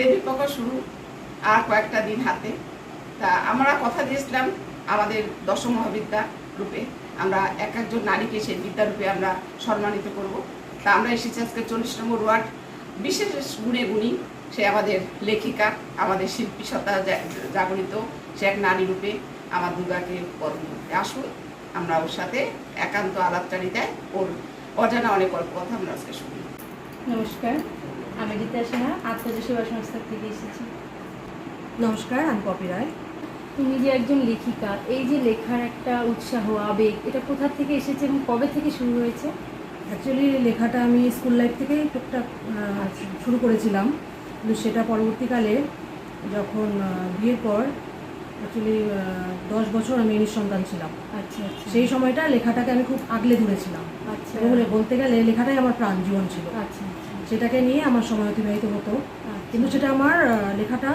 দেবীর পক্ষ শুরু আর কয়েকটা দিন হাতে। তা আমরা কথা দিয়েছিলাম আমাদের দশম মহাবিদ্যা রূপে। আমরা এক একজন নারীকে সেই বিদ্যারূপে আমরা সম্মানিত করব। তা আমরা এসেছি আজকে চল্লিশ নম্বর ওয়ার্ড। বিশেষ গুণে গুণী সে আমাদের লেখিকা, আমাদের শিল্পী সত্তা জাগরিত। সে এক নারী রূপে আমার দুর্গাকে বরণ আসুন। আমরা ওর সাথে একান্ত আলাপচারিতায় ওর অজানা অনেক অল্প কথা আমরা আজকে শুনি। নমস্কার। আমি রীতা সাহা আত্মজা সেবা সংস্থা থেকে এসেছি। নমস্কার আমি পপি রায়। তুমি যে একজন লেখিকা এই যে লেখার একটা উৎসাহ আবেগ এটা কোথা থেকে এসেছে এবং কবে থেকে শুরু হয়েছে? অ্যাকচুয়ালি লেখাটা আমি স্কুল লাইফ থেকেই টুকটাক শুরু করেছিলাম। কিন্তু সেটা পরবর্তীকালে যখন বিয়ের পর অ্যাকচুয়ালি দশ বছর আমি নিঃসন্তান ছিলাম। আচ্ছা আচ্ছা। সেই সময়টা লেখাটাকে আমি খুব আগলে ধরেছিলাম। আচ্ছা। বলতে গেলে লেখাটাই আমার প্রাণ জীবন ছিল। আচ্ছা আচ্ছা। সেটাকে নিয়ে আমার সময় অতিবাহিত হতো আচ্ছা। কিন্তু সেটা আমার লেখাটা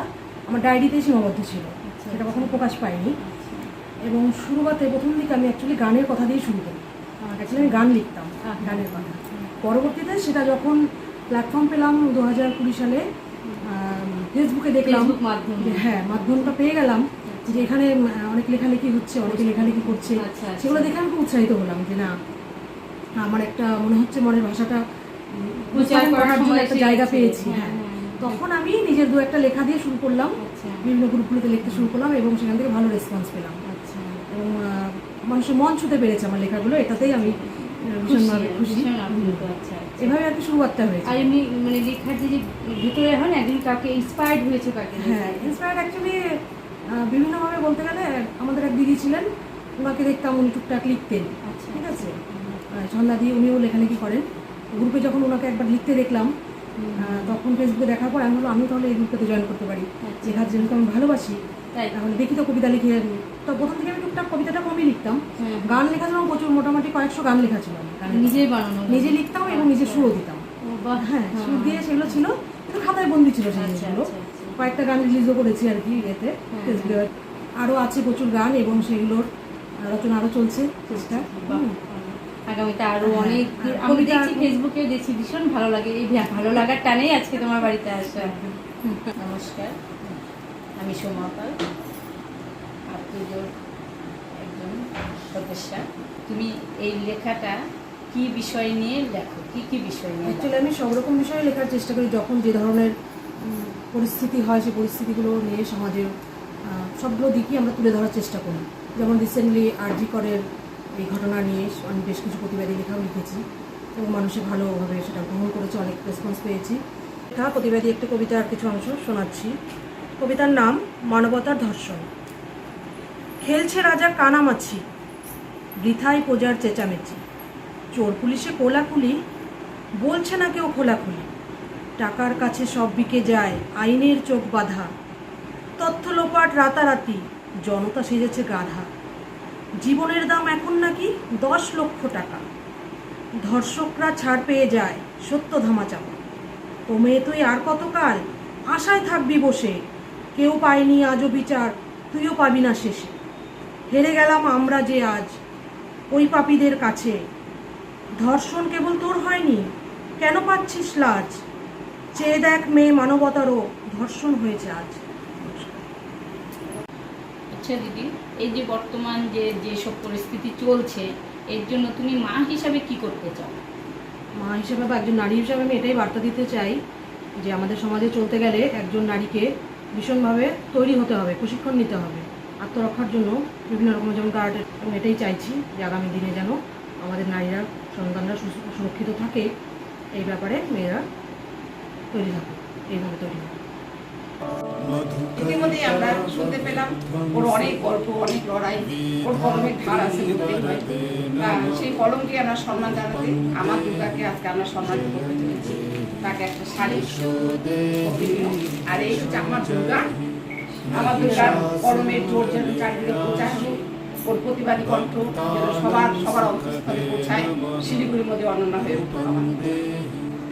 আমার ডায়েরিতেই সীমাবদ্ধ ছিল আচ্ছা। সেটা কখনো প্রকাশ পায়নি আচ্ছা। এবং শুরুতে প্রথম দিকে আমি অ্যাকচুয়ালি গানের কথা দিয়ে শুরু করি অ্যাকচুয়ালি আমি গান লিখতাম আচ্ছা। গানের কথা পরবর্তীতে সেটা যখন প্ল্যাটফর্ম পেলাম দু হাজার কুড়ি সালে ফেসবুকে দেখলাম হ্যাঁ মাধ্যমটা পেয়ে গেলাম যে এখানে অনেক লেখালেখি হচ্ছে অনেকে লেখালেখি করছে আচ্ছা, আচ্ছা। সেগুলো দেখে আমি খুব উৎসাহিত হলাম যে না আমার একটা মনে হচ্ছে মনের ভাষাটা প্রচার করার করার জন্য একটা জায়গা পেয়েছি। তখন আমি নিজের দু একটা লেখা দিয়ে শুরু করলাম। আচ্ছা। বিভিন্ন গ্রুপগুলোতে লিখতে শুরু করলাম এবং সেখান থেকে ভালো রেসপন্স পেলাম। আচ্ছা। এবং মানুষের মন ছুতে পেরেছে আমার লেখাগুলো। এটাতেই আমি ভীষণভাবে খুশি। আচ্ছা। এভাবে আর কি শুরুয়াতটা হয়েছে। আর এমনি মানে লেখার যে ভিতরে হয় না একদিন কাকে ইন্সপায়ার্ড হয়েছে কাকে? হ্যাঁ ইন্সপায়ার্ড অ্যাকচুয়ালি বিভিন্নভাবে বলতে গেলে আমাদের এক দিদি ছিলেন। ওনাকে দেখতাম উনি টুকটাক লিখতেন। ঠিক আছে? সন্ধ্যা দিয়ে উনিও লেখালেখি করেন। গ্রুপে যখন ওনাকে একবার লিখতে দেখলাম তখন ফেসবুকে দেখার পর আমি আমিও তাহলে এই গ্রুপটাতে জয়েন করতে পারি। আচ্ছা। লেখার যেহেতু আমি ভালোবাসি। তাই। তাহলে দেখি তো কবিতা লিখে তো প্রথম থেকে আমি টুকটাক কবিতাটা কমই লিখতাম। হ্যাঁ। গান লেখা ছিল প্রচুর মোটামুটি কয়েকশো গান লেখা ছিল গানের। নিজেই বানানো নিজে লিখতাম এবং নিজে সুরও দিতাম। হ্যাঁ সুর দিয়ে সেগুলো ছিল। কিন্তু খাতায় বন্দি ছিল সেই আচ্ছা, জিনিসগুলো। আচ্ছা। কয়েকটা গান রিলিজও করেছি আর কি এতে হ্যাঁ, ফেসবুকে। আরও আছে প্রচুর গান এবং সেগুলোর আলোচনা আরও চলছে চেষ্টা। আগামীতে আরও হ্যাঁ, অনেক আমি দেখছি ফেসবুকে দেখছি ভীষণ ভালো লাগে। এই ভালো লাগার টানেই আজকে তোমার বাড়িতে আসা। নমস্কার। আমি সোমা পাল। আত্মজোর একজন সদস্যা তুমি এই লেখাটা কি বিষয় নিয়ে লেখো? কি কি বিষয় নিয়ে অ্যাকচুয়ালি আমি সব রকম বিষয়ে লেখার চেষ্টা করি। যখন যে ধরনের পরিস্থিতি হয় সেই পরিস্থিতিগুলো নিয়ে সমাজের সবগুলো দিকই আমরা তুলে ধরার চেষ্টা করি। যেমন রিসেন্টলি আরজি করের এই ঘটনা নিয়ে আমি বেশ কিছু প্রতিবাদী লেখাও লিখেছি। এবং মানুষে ভালোভাবে সেটা গ্রহণ করেছে, অনেক রেসপন্স পেয়েছি। লেখা, প্রতিবাদী একটি কবিতার কিছু অংশ শোনাচ্ছি। কবিতার নাম মানবতার ধর্ষণ। খেলছে রাজা কানামাছি, বৃথায় প্রজার চেঁচামেচি। চোর পুলিশে কোলাকুলি, বলছে না কেউ খোলাখুলি। টাকার কাছে সব বিকে যায়, আইনের চোখ বাঁধা। তথ্য লোপাট রাতারাতি, জনতা সেজেছে গাধা। জীবনের দাম এখন নাকি দশ লক্ষ টাকা। ধর্ষকরা ছাড় পেয়ে যায় সত্য ধামাচাপা। ও মেয়ে তুই আর কতকাল আশায় থাকবি বসে? কেউ পায়নি আজও বিচার, তুইও পাবি না শেষে। হেরে গেলাম আমরা যে আজ, ওই পাপীদের কাছে। ধর্ষণ কেবল তোর হয়নি, কেন পাচ্ছিস লাজ? চেয়ে দেখ মেয়ে মানবতারও ধর্ষণ হয়েছে আজ। আচ্ছা দিদি, এই যে বর্তমান যে যেসব পরিস্থিতি চলছে, এর জন্য তুমি মা হিসাবে কি করতে চাও? মা হিসাবে বা একজন নারী হিসাবে আমি এটাই বার্তা দিতে চাই যে, আমাদের সমাজে চলতে গেলে একজন নারীকে ভীষণভাবে তৈরি হতে হবে, প্রশিক্ষণ নিতে হবে, আত্মরক্ষার জন্য বিভিন্ন রকম যেমন কারাটে আমি এটাই চাইছি যে আগামী দিনে যেন আমাদের নারীরা, সন্তানরা সুরক্ষিত থাকে, এই ব্যাপারে মেয়েরা তৈরি থাকে এইভাবে তৈরি থাকে ইতিমধ্যেই আমরা শুনতে পেলাম ওর অনেক গল্প, অনেক লড়াই, ওর কলমের ধার আছে সেই কলমকে আমরা সম্মান জানাতে আমার দুর্গাকে আজকে আমরা সম্মানিত করতে চলেছি তাকে একটা শাড়ি আর এই হচ্ছে আমার দুর্গা। আমার দুর্গার কলমের জোর যেন চারিদিকে হোক ওর প্রতিবাদী কণ্ঠ যেন সবার সবার অন্তঃস্থলে পৌঁছায়, শিলিগুড়ির মধ্যে অনন্য হয়ে উঠবে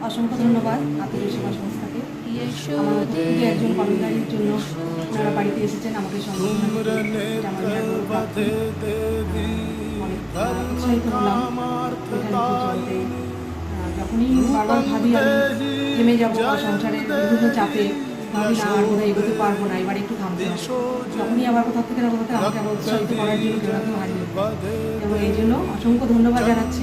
অসংখ্য ধন্যবাদ। আত্মীয় সেবা সংস্থাকে একজন কর্মচারীর জন্য ওনারা বাড়িতে এসেছেন আমাকে সম্বোধনা যখনই বারবার ভাবি আমি থেমে যাব সংসারের বিভিন্ন চাপে। ভাবি না আর বোধহয় এগোতে পারব না এবার একটু থামতে হবে। তখনই আবার কোথাও থেকে না কোথাও থেকে আমাকে আবার উৎসাহিত করার জন্য কেউ কেউ হারিয়ে এবং এই জন্য অসংখ্য ধন্যবাদ জানাচ্ছি।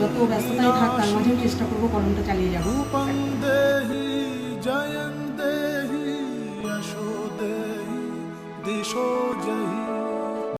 যত ব্যস্ততায় থাক তার মাঝেও চেষ্টা করব কলমটা চালিয়ে যাব। रूपं देहि जयं देहि यशो देहि दिशो जहि